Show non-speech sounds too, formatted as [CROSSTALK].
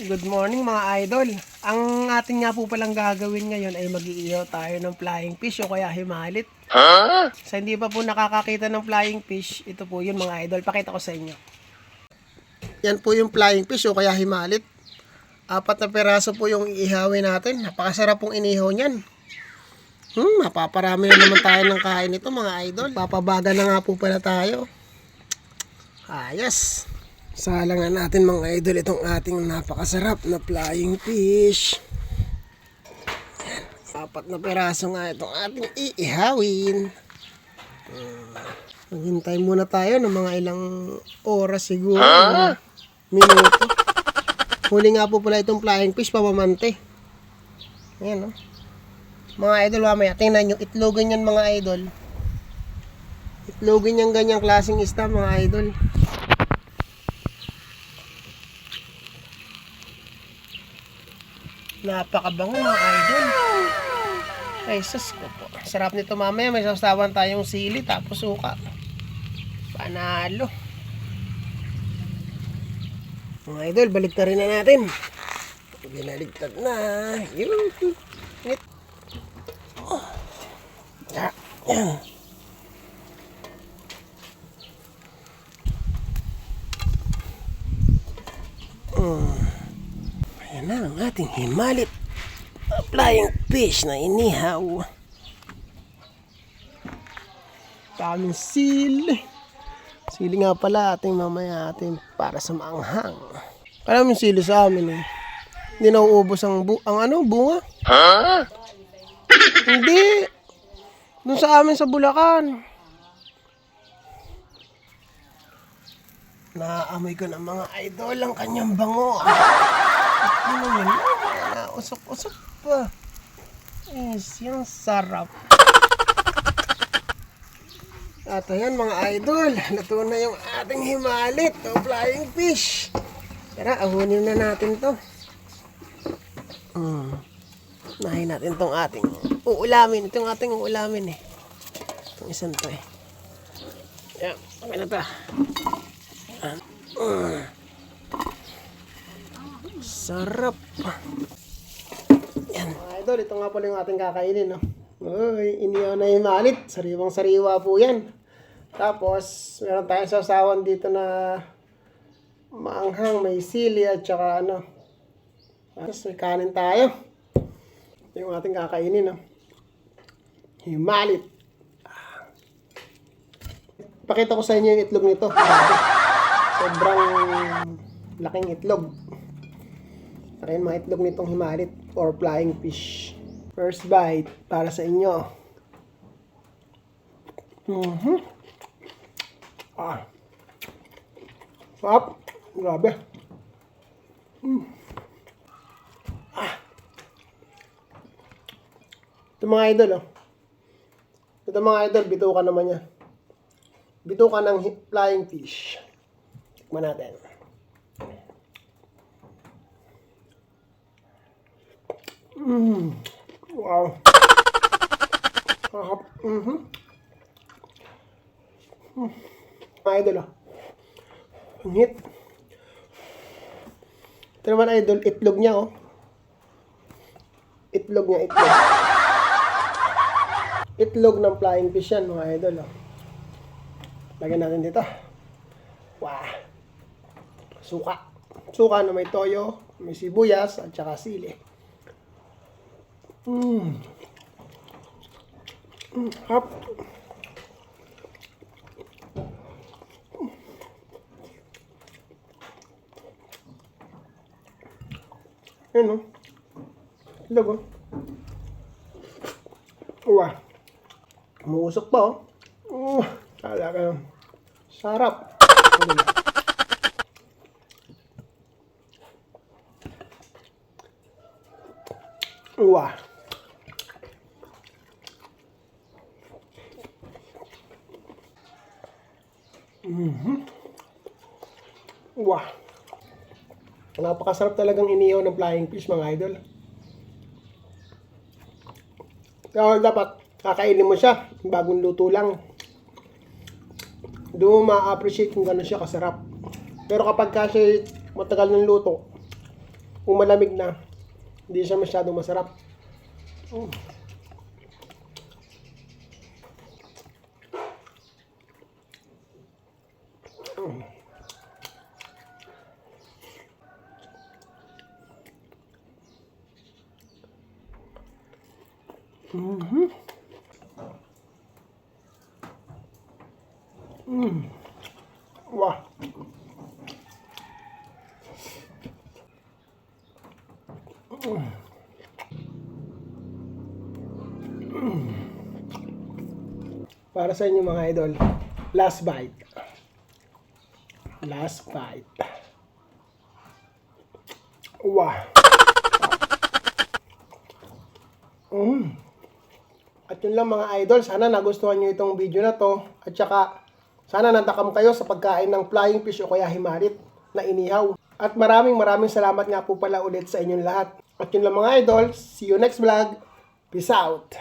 Good morning mga idol. Ang atin nga po palang gagawin ngayon ay mag-iihaw tayo ng flying fish o kaya himalit. Sa hindi pa po nakakakita ng flying fish, ito po yun mga idol. Pakita ko sa inyo. Yan po yung flying fish o kaya himalit. Apat na peraso po yung iihawin natin. Napakasarap pong inihaw niyan. Hmm, mapaparami na naman tayo ng kain nito mga idol. Papabaga na nga po pala tayo. Ayos. Salangan natin mga idol itong ating napakasarap na flying fish. Yan. Apat na peraso nga itong ating iihawin. Hmm. Maghintay muna tayo ng mga ilang oras siguro. mga Minuto. Huli nga po pala itong flying fish pamamante. Ayan oh. Mga idol mamaya, tingnan nyo, itlogan yan mga idol. Itlogan yan ganyang klaseng isda mga idol. Napakabango mga idol. Ay, sus ko po. Sarap nito mamaya. May sasawan tayong sili tapos suka. Panalo. Mga idol, balik rin na natin. Binaligtad na. Yun. Oh. Ah. Yan. Mm. Ayan na ang ating himalit. Flying fish na inihaw. Daming sili. Sili nga pala ating mamaya ating para sa maanghang. Alam yung sili sa amin eh. Hindi nauubos ang, bu ang ano, bunga. Hindi. Doon sa amin sa Bulacan. Naamoy ko ng mga idol ang kanyang bango. Ano yun? Usok-usok pa. Is, yung sarap. At ayan mga idol, na yung ating himalit o flying fish. Tara, ahunin na natin to. Mm. Nahin natin tong ating uulamin. Ito yung ating uulamin eh. Itong isang to eh. Yan, okay na ta. Mm. Sarap. Yan. Mga idol, ito nga pala yung ating kakainin, no? Uy, iniyaw na yung malit. Sariwang sariwa po yan. Tapos, meron tayong sasawan dito na maanghang, may sili at saka ano. Tapos may kanin tayo. Ito yung ating kakainin, no? Himalit. Pakita ko sa inyo yung itlog nito. [LAUGHS] Sobrang laking itlog. Yung mga itlog nitong himalit or flying fish. First bite para sa inyo. Mhm. Ah. Sarap. Grabe. Mm. Ah. Ito mga idol, oh. Ito mga idol, bituka naman yan. Bituka ng flying fish. Tikman natin. Mm. Wow. Sarap. Mhm. Mm. Mga idol, oh. Ang hit. Ito naman idol, itlog niya, oh. Itlog niya, itlog. Itlog ng flying fish yan, mga idol, oh. Lagyan natin dito. Wow. Suka. Suka na may toyo, may sibuyas, at saka sili. Mmm. Mm, hap. Yun o. Ilag o. Uwa. Umuusok pa o. Oh. Talaga. Sarap. Uwa. Mhm. Wow. Napakasarap talagang inihaw ng flying fish mga idol. Kaya dapat kakainin mo siya, bagong luto lang. Doon mo ma-appreciate kung gano'n siya kasarap. Pero kapag kasi matagal ng luto, Kung malamig na, hindi siya masyadong masarap. Mm. Mm. Mhm. Mm. Wah. Para sa inyo mga idol, last bite. Last bite. Wah. Mm. At yun lang mga idol, sana nagustuhan nyo itong video na to. At saka, sana natakam kayo sa pagkain ng flying fish o kaya himarit na inihaw. At maraming maraming salamat nga po pala ulit sa inyong lahat. At yun lang mga idol, see you next vlog. Peace out!